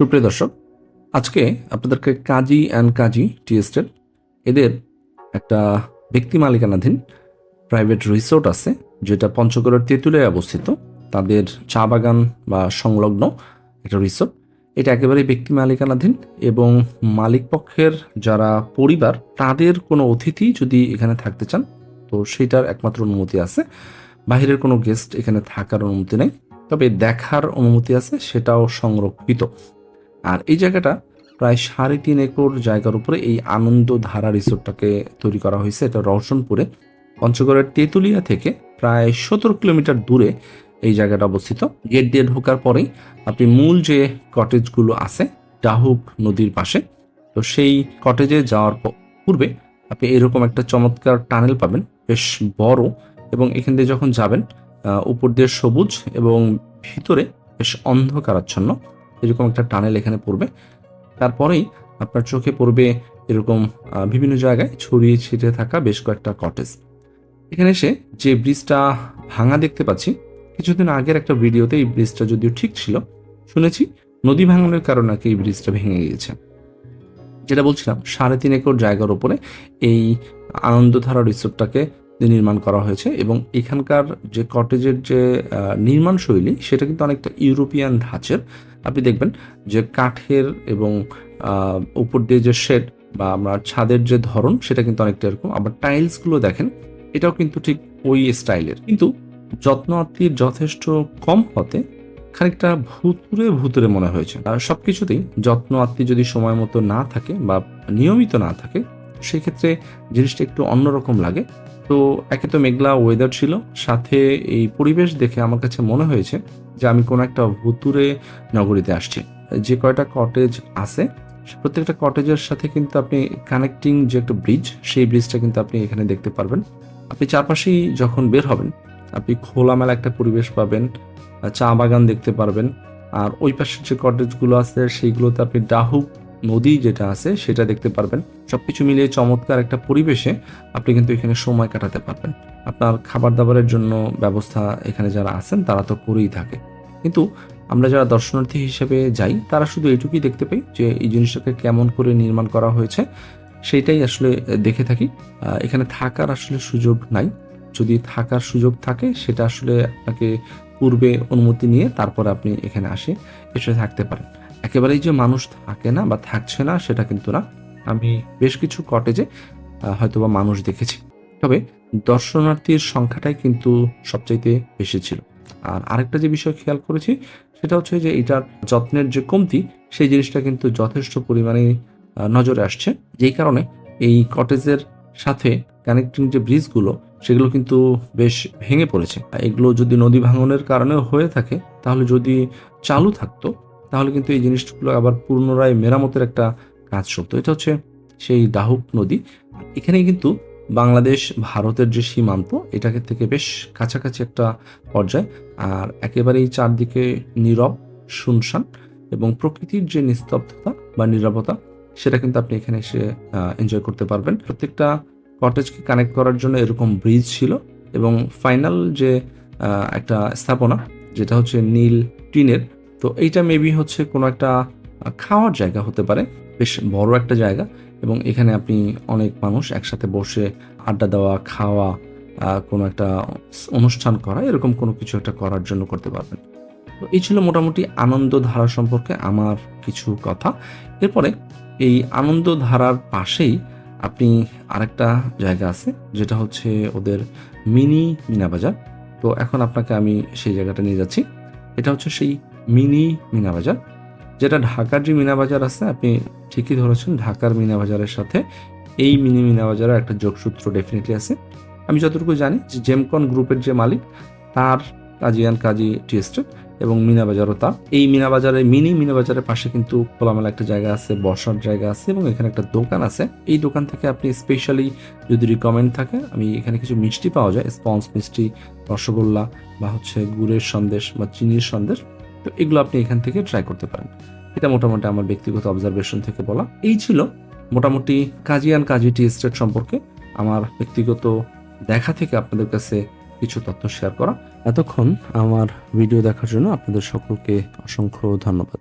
সুপ্রিয় দর্শক, আজকে আপনাদেরকে কাজী অ্যান্ড কাজী টি এস্টেট এদের একটা ব্যক্তি মালিকানাধীন প্রাইভেট রিসোর্ট আছে, যেটা পঞ্চগড়ের তেঁতুলে অবস্থিত। তাদের চা বাগান বা সংলগ্ন একটা রিসোর্ট। এটা একেবারেই ব্যক্তি মালিকানাধীন এবং মালিক পক্ষের যারা পরিবার, তাদের কোনো অতিথি যদি এখানে থাকতে চান, তো সেটার একমাত্র অনুমতি আছে। বাহিরের কোনো গেস্ট এখানে থাকার অনুমতি নেই, তবে দেখার অনুমতি আছে, সেটাও সংরক্ষিত। আর এই জায়গাটা প্রায় সাড়ে তিন একর জায়গার উপরে এই আনন্দ ধারা রিসোর্টটাকে তৈরি করা হয়েছে, এটা রওশনপুরে। পঞ্চগড়ের তেঁতুলিয়া থেকে প্রায় সতেরো কিলোমিটার দূরে এই জায়গাটা অবস্থিত। গেট দিয়ে ঢোকার পরেই আপনি মূল যে কটেজগুলো আছে, ডাহুক নদীর পাশে, তো সেই কটেজে যাওয়ার পূর্বে আপনি এরকম একটা চমৎকার টানেল পাবেন, বেশ বড় এবং এখান দিয়ে যখন যাবেন উপর দিয়ে সবুজ এবং ভিতরে বেশ অন্ধকারাচ্ছন্ন। এরকম একটা টানেল এখানে পড়বে। তারপরেই আপনার চোখে পড়বে এরকম বিভিন্ন জায়গায় ছড়িয়ে ছিটিয়ে থাকা বেশ কয়েকটা কটেজ এখানে এসে যে ব্রিজটা ভাঙা দেখতে পাচ্ছি, কিছুদিন আগের একটা ভিডিওতে এই ব্রিজটা যদিও ঠিক ছিল, শুনেছি নদী ভাঙনের কারণে নাকি এই ব্রিজটা ভেঙে গিয়েছে। যেটা বলছিলাম, সাড়ে তিন একর জায়গার উপরে এই আনন্দধারা রিসোর্টটাকে নির্মাণ করা হয়েছে এবং এখানকার যে কটেজের যে নির্মাণ শৈলী, সেটা কিন্তু অনেকটা ইউরোপিয়ান ধাঁচের আপনি দেখবেন যে কাঠের এবং উপর দিয়ে যে শেড বা আমরা ছাদের যে ধরন, সেটা কিন্তু অনেকটা এরকম। আবার টাইলসগুলো দেখেন, এটাও কিন্তু ঠিক ওই স্টাইলের কিন্তু যত্ন আত্মীর যথেষ্ট কম হতে খানিকটা ভুতুরে ভুতুরে মনে হয়েছে। আর সবকিছুতেই যত্ন আত্মী যদি সময় মতো না থাকে বা নিয়মিত না থাকে, সেক্ষেত্রে জিনিসটা একটু অন্যরকম লাগে। তো একে তো মেঘলা ওয়েদার ছিল। সাথে এই পরিবেশ দেখে আমার কাছে মনে হয়েছে যে আমি কোনো একটা ভুতুরে নগরীতে আসছি। যে কয়টা কটেজ আছে, প্রত্যেকটা কটেজের সাথে কিন্তু আপনি কানেক্টিং যে একটা ব্রিজ সেই ব্রিজটা কিন্তু আপনি এখানে দেখতে পারবেন। আপনি চারপাশেই যখন বের হবেন, আপনি খোলামেলা একটা পরিবেশ পাবেন, চা বাগান দেখতে পারবেন। আর ওই পাশের যে কটেজগুলো আছে, সেইগুলোতে আপনি ডাহুক নদী যেটা আছে, সেটা দেখতে পারবেন। সবকিছু মিলিয়ে চমৎকার একটা পরিবেশে আপনি কিন্তু এখানে সময় কাটাতে পারবেন। আপনার খাবার দাবারের জন্য ব্যবস্থা এখানে যারা আছেন, তারা তো করেই থাকে। কিন্তু আমরা যারা দর্শনার্থী হিসেবে যাই, তারা শুধু এইটুকুই দেখতে পাই যে এই জিনিসটাকে কেমন করে নির্মাণ করা হয়েছে, সেইটাই আসলে দেখে থাকি। এখানে থাকার আসলে সুযোগ নাই। যদি থাকার সুযোগ থাকে, সেটা আসলে আপনাকে পূর্বে অনুমতি নিয়ে তারপরে আপনি এখানে আসে, এসে থাকতে পারেন। একেবারেই যে মানুষ থাকে না বা থাকছে না, সেটা কিন্তু না। আমি বেশ কিছু কটেজে হয়তো বা মানুষ দেখেছি। তবে দর্শনার্থীর সংখ্যাটাই কিন্তু সবচাইতে বেশি ছিল। আর আরেকটা যে বিষয় খেয়াল করেছি, সেটা হচ্ছে যে এটার যত্নের যে কমতি, সেই জিনিসটা কিন্তু যথেষ্ট পরিমাণে নজরে আসছে। যেই কারণে এই কটেজের সাথে কানেক্টিং যে ব্রিজগুলো, সেগুলো কিন্তু বেশ ভেঙে পড়েছে। এগুলো যদি নদী ভাঙনের কারণে হয়ে থাকে, তাহলে যদি চালু থাকতো তাহলে কিন্তু এই জিনিসগুলো আবার পুনরায় মেরামতের একটা কাজ করতো। এটা হচ্ছে সেই দাহুক নদী। এখানে কিন্তু বাংলাদেশ, ভারতের যে সীমান্ত, এটাকে থেকে বেশ কাছাকাছি একটা পর্যায়। আর একেবারেই চারদিকে নীরব, শুনশান এবং প্রকৃতির যে নিস্তব্ধতা বা নীরবতা, সেটা কিন্তু আপনি এখানে এসে এনজয় করতে পারবেন। প্রত্যেকটা কটেজকে কানেক্ট করার জন্য এরকম ব্রিজ ছিল এবং ফাইনাল যে একটা স্থাপনা, যেটা হচ্ছে নীল টিনের তো এইটা মেবি হচ্ছে কোনো একটা খাওয়ার জায়গা হতে পারে, বেশ বড় একটা জায়গা এবং এখানে আপনি অনেক মানুষ একসাথে বসে আড্ডা দেওয়া, খাওয়া কোনো একটা অনুষ্ঠান করা, এরকম কোনো কিছু একটা করার জন্য করতে পারবেন। তো এই ছিল মোটামুটি আনন্দ ধারা সম্পর্কে আমার কিছু কথা। এরপরে এই আনন্দ ধারার পাশেই আপনি আরেকটা জায়গা আছে, যেটা হচ্ছে ওদের মিনি মিনা বাজার। তো এখন আপনাকে আমি সেই জায়গাটা নিয়ে যাচ্ছি। এটা হচ্ছে সেই মিনি মিনা বাজার যেটা ঢাকার যে মিনা বাজার আছে, আপনি ঠিকই ধরেছেন, ঢাকার মিনা বাজারের সাথে এই মিনি মিনা বাজারের একটা যোগসূত্র ডেফিনেটলি আছে। আমি যতটুকু জানি যে জেমকন গ্রুপের যে মালিক, তার কাজিয়ান কাজী টি এবং মিনা বাজারও তার। এই মিনা বাজারে মিনি মিনা বাজারের পাশে কিন্তু খোলামেলা একটা জায়গা আছে, বসার জায়গা আছে এবং এখানে একটা দোকান আছে। এই দোকান থেকে আপনি স্পেশালি যদি রিকমেন্ড থাকে, আমি এখানে কিছু মিষ্টি পাওয়া যায় স্পঞ্জ মিষ্টি, রসগোল্লা বা হচ্ছে গুড়ের সন্দেশ বা চিনির সন্দেশ। তো এগুলো আপনি এখান থেকে ট্রাই করতে পারেন। এটা মোটামুটি আমার ব্যক্তিগত অবজারভেশন থেকে বলা। এই ছিল মোটামুটি কাজিয়ান কাজি টি এস্টেট সম্পর্কে আমার ব্যক্তিগত দেখা থেকে আপনাদের কাছে কিছু তথ্য শেয়ার করা। এতক্ষণ আমার ভিডিও দেখার জন্য আপনাদের সকলকে অসংখ্য ধন্যবাদ।